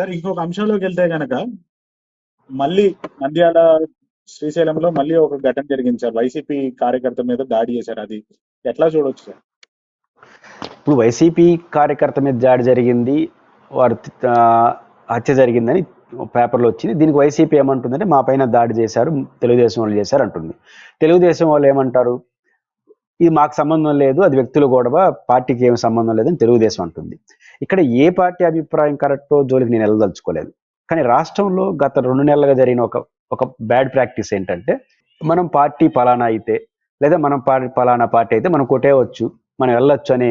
Sir ఇంకొక అంశంలోకి వెళ్తే గనక మళ్ళీ నంద్యాల శ్రీశైలంలో మళ్ళీ ఒక ఘటన జరిగింది సార్. వైసీపీ కార్యకర్త మీద దాడి చేశారు. అది ఎట్లా చూడొచ్చు సార్? ఇప్పుడు వైసీపీ కార్యకర్త మీద దాడి జరిగింది. వారు హత్య జరిగిందని పేపర్లో వచ్చింది. దీనికి వైసీపీ ఏమంటుందంటే మా పైన దాడి చేశారు తెలుగుదేశం వాళ్ళు చేశారు అంటుంది తెలుగుదేశం వాళ్ళు ఏమంటారు? ఇది మాకు సంబంధం లేదు అది వ్యక్తుల గొడవ పార్టీకి ఏమి సంబంధం లేదని తెలుగుదేశం అంటుంది. ఇక్కడ ఏ పార్టీ అభిప్రాయం కరెక్టో జోలికి నేను వెళ్ళదలుచుకోలేదు. కానీ రాష్ట్రంలో గత రెండు నెలలుగా జరిగిన ఒక ఒక బ్యాడ్ ప్రాక్టీస్ ఏంటంటే మనం పార్టీ పలానా అయితే లేదా మనం పార్టీ పలానా పార్టీ అయితే మనం కొట్టేయవచ్చు మనం వెళ్ళొచ్చు అనే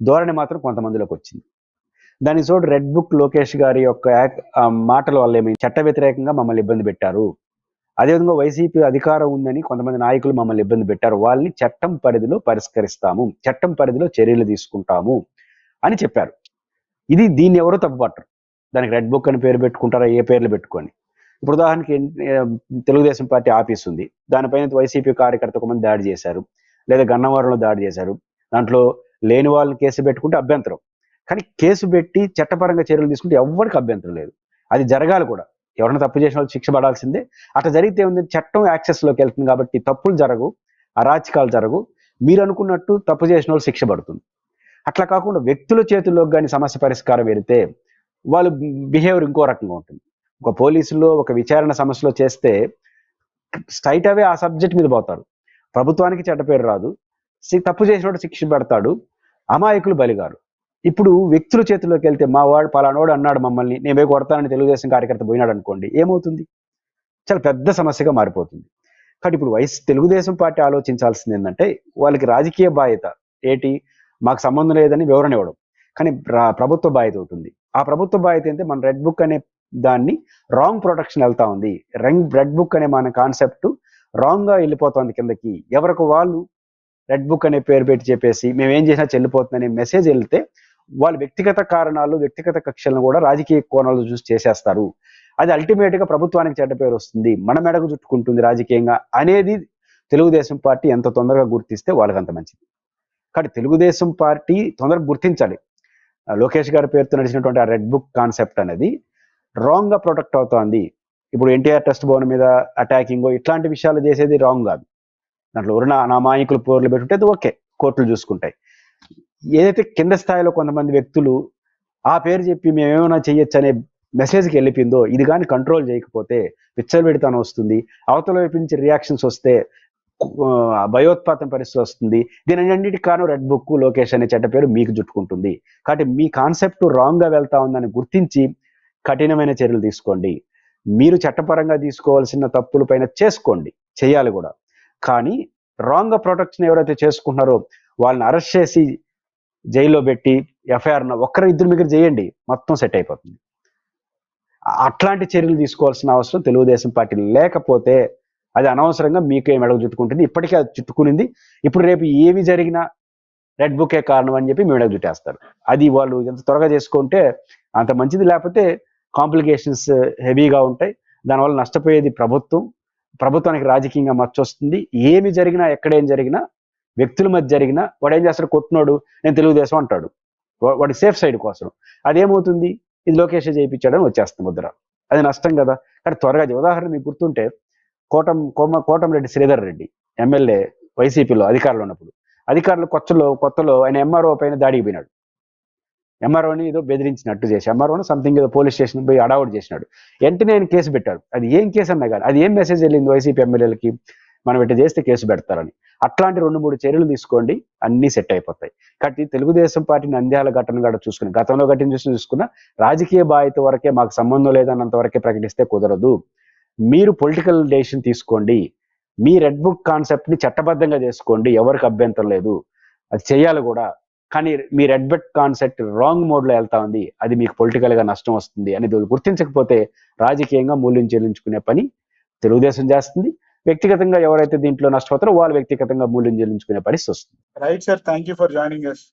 ధోరణి మాత్రం కొంతమందిలోకి వచ్చింది. దాని చోటు రెడ్ బుక్ లోకేష్ గారి యొక్క మాటల వల్ల ఏమి చట్ట వ్యతిరేకంగా మమ్మల్ని ఇబ్బంది పెట్టారు. అదేవిధంగా వైసీపీ అధికారం ఉందని కొంతమంది నాయకులు మమ్మల్ని ఇబ్బంది పెట్టారు. వాళ్ళని చట్టం పరిధిలో పరిష్కరిస్తాము. చట్టం పరిధిలో చర్యలు తీసుకుంటాము అని చెప్పారు. ఇది దీన్ని ఎవరో తప్పుపట్టరు. దానికి రెడ్ బుక్ అని పేరు పెట్టుకుంటారా? ఏ పేర్లు పెట్టుకొని ఇప్పుడు ఉదాహరణకి తెలుగుదేశం పార్టీ ఆఫీస్ ఉంది. దానిపైన వైసీపీ కార్యకర్త ఒక మంది దాడి చేశారు. లేదా గన్నవరంలో దాడి చేశారు. దాంట్లో లేని వాళ్ళని కేసు పెట్టుకుంటే అభ్యంతరం. కానీ కేసు పెట్టి చట్టపరంగా చర్యలు తీసుకుంటే ఎవరికి అభ్యంతరం లేదు. అది జరగాలి కూడా. ఎవరైనా తప్పు చేసిన వాళ్ళు శిక్ష పడాల్సిందే. అట్లా జరిగితే ఉంది చట్టం యాక్సెస్లోకి వెళ్తుంది కాబట్టి తప్పులు జరగవు అరాచకాలు జరగవు. మీరు అనుకున్నట్టు తప్పు చేసిన వాళ్ళు శిక్ష పడుతుంది. అట్లా కాకుండా వ్యక్తుల చేతుల్లోకి కానీ సమస్య పరిష్కారం వెళితే వాళ్ళు బిహేవియర్ ఇంకో రకంగా ఉంటుంది. ఒక పోలీసులో ఒక విచారణ సమస్యలో చేస్తే స్ట్రైట్ అవే ఆ సబ్జెక్ట్ మీద పోతారు ప్రభుత్వానికి చెడ్డ పేరు రాదు. తప్పు చేసినట్టు శిక్ష పెడతాడు. అమాయకులు బలిగారు. ఇప్పుడు వ్యక్తుల చేతిలోకి వెళ్తే మా వాడు పలానోడు అన్నాడు మమ్మల్ని నేమే కొడతానని తెలుగుదేశం కార్యకర్త పోయినాడు అనుకోండి ఏమవుతుంది? చాలా పెద్ద సమస్యగా మారిపోతుంది. కాబట్టి ఇప్పుడు వైఎస్ తెలుగుదేశం పార్టీ ఆలోచించాల్సింది ఏంటంటే వాళ్ళకి రాజకీయ బాధ్యత ఏటి? మాకు సంబంధం లేదని వివరణ ఇవ్వడం. కానీ ప్రభుత్వ బాధ్యత అవుతుంది ఆ ప్రభుత్వ బాధ్యత ఏంటంటే మన రెడ్ బుక్ అనే దాన్ని రాంగ్ ప్రొటెక్షన్ వెళ్తా ఉంది. రంగ్ రెడ్ బుక్ అనే మన కాన్సెప్ట్ రాంగ్గా వెళ్ళిపోతుంది కిందకి. ఎవరికి వాళ్ళు రెడ్ బుక్ అనే పేరు పెట్టి చెప్పేసి మేము ఏం చేసినా చెల్లిపోతుందనే మెసేజ్ వెళ్తే వాళ్ళ వ్యక్తిగత కారణాలు వ్యక్తిగత కక్షలను కూడా రాజకీయ కోణాలు చూసి చేసేస్తారు. అది అల్టిమేట్గా ప్రభుత్వానికి చెడ్డ పేరు వస్తుంది. మన మెడకు చుట్టుకుంటుంది రాజకీయంగా అనేది తెలుగుదేశం పార్టీ ఎంత తొందరగా గుర్తిస్తే వాళ్ళకి అంత మంచిది. కానీ తెలుగుదేశం పార్టీ తొందరగా గుర్తించాలి. లోకేష్ గారి పేరుతో నడిచినటువంటి ఆ రెడ్ బుక్ కాన్సెప్ట్ అనేది రాంగ్గా ప్రొటెక్ట్ అవుతోంది. ఇప్పుడు ఎన్టీఆర్ టెస్ట్ భవన్ మీద అటాకింగ్ ఇట్లాంటి విషయాలు చేసేది రాంగ్ కాదు. దాంట్లో ఎవరైనా అనామాయకులు పోర్లు పెట్టుంటే అది ఓకే కోర్టులు చూసుకుంటాయి. ఏదైతే కింద స్థాయిలో కొంతమంది వ్యక్తులు ఆ పేరు చెప్పి మేమేమైనా చేయొచ్చు అనే మెసేజ్కి వెళ్ళిపోయిందో ఇది కానీ కంట్రోల్ చేయకపోతే విచ్చలబెడితనం వస్తుంది. అవతల వైపు నుంచి రియాక్షన్స్ వస్తే భయోత్పాతం పరిస్థితి వస్తుంది. దీని కారణం రెడ్ బుక్ లోకేష్ అనే చెడ్డ పేరు మీకు చుట్టుకుంటుంది. కాబట్టి మీ కాన్సెప్ట్ రాంగ్గా వెళ్తా ఉందని గుర్తించి కఠినమైన చర్యలు తీసుకోండి. మీరు చట్టపరంగా తీసుకోవాల్సిన తప్పుల పైన చేసుకోండి. చేయాలి కూడా. కానీ రాంగ్ ప్రొటెక్షన్ ఎవరైతే చేసుకుంటున్నారో వాళ్ళని అరెస్ట్ చేసి జైల్లో పెట్టి ఎఫ్ఐఆర్ ఒక్కరు ఇద్దరు మీకు చేయండి. మొత్తం సెట్ అయిపోతుంది. అట్లాంటి చర్యలు తీసుకోవాల్సిన అవసరం తెలుగుదేశం పార్టీ లేకపోతే అది అనవసరంగా మీకే మెడకు చుట్టుకుంటుంది. ఇప్పటికే అది చుట్టుకునింది. ఇప్పుడు రేపు ఏమి జరిగినా రెడ్ బుకే కారణం అని చెప్పి మీ మెడకు చుట్టేస్తారు. అది వాళ్ళు ఎంత త్వరగా చేసుకుంటే అంత మంచిది. లేకపోతే కాంప్లికేషన్స్ హెవీగా ఉంటాయి. దానివల్ల నష్టపోయేది ప్రభుత్వం. ప్రభుత్వానికి రాజకీయంగా మచ్చొస్తుంది. ఏమి జరిగినా ఎక్కడేం జరిగినా వ్యక్తుల మధ్య జరిగినా వాడు ఏం చేస్తాడు? కొట్టినోడు నేను తెలుగుదేశం అంటాడు. వాడి సేఫ్ సైడ్ కోసం. అదేమవుతుంది? ఇది లోకేష్ చేయించాడని వచ్చేస్తుంది ముద్ర. అది నష్టం కదా. కానీ త్వరగా ఉదాహరణ మీకు గుర్తుంటే కోటం కోమ కోటంరెడ్డి శ్రీధర్ రెడ్డి ఎమ్మెల్యే వైసీపీలో అధికారులు ఉన్నప్పుడు. అధికారులు కొత్తలో కొత్తలో ఆయన ఎంఆర్ఓ పైన దాడికి పోయినాడు. ఎంఆర్ఓని ఏదో బెదిరించినట్టు చేసి ఎంఆర్ఓని సంథింగ్ ఏదో పోలీస్ స్టేషన్ పోయి అడావుడు చేసినాడు. వెంటనే ఆయన కేసు పెట్టాడు అది ఏం కేసు అన్నా కానీ అది ఏం మెసేజ్ వెళ్ళింది వైసీపీ ఎమ్మెల్యేలకి? మనం ఇట్లా చేస్తే కేసు పెడతారని. అట్లాంటి రెండు మూడు చర్యలు తీసుకోండి అన్ని సెట్ అయిపోతాయి. కాబట్టి తెలుగుదేశం పార్టీ నంద్యాల ఘటన కూడా చూసుకుని గతంలో ఘటన చూసి చూసుకున్న రాజకీయ బాధ్యత వరకే మాకు సంబంధం లేదన్నంత వరకే ప్రకటిస్తే కుదరదు. మీరు పొలిటికల్ డెసిషన్ తీసుకోండి. మీ రెడ్ బుక్ కాన్సెప్ట్ని చట్టబద్ధంగా చేసుకోండి. ఎవరికి అభ్యంతరం లేదు. అది చేయాలి కూడా. కానీ మీ రెడ్ బుక్ కాన్సెప్ట్ రాంగ్ మోడ్లో వెళ్తా ఉంది. అది మీకు పొలిటికల్గా నష్టం వస్తుంది. అనేది గుర్తించకపోతే రాజకీయంగా మూల్యం చెల్లించుకునే పని తెలుగుదేశం చేస్తుంది. వ్యక్తిగతంగా ఎవరైతే దీంట్లో నష్టపోతారో వాళ్ళు వ్యక్తిగతంగా మూల్యం చెల్లించుకునే పరిస్థితి వస్తుంది. Right sir thank you for joining us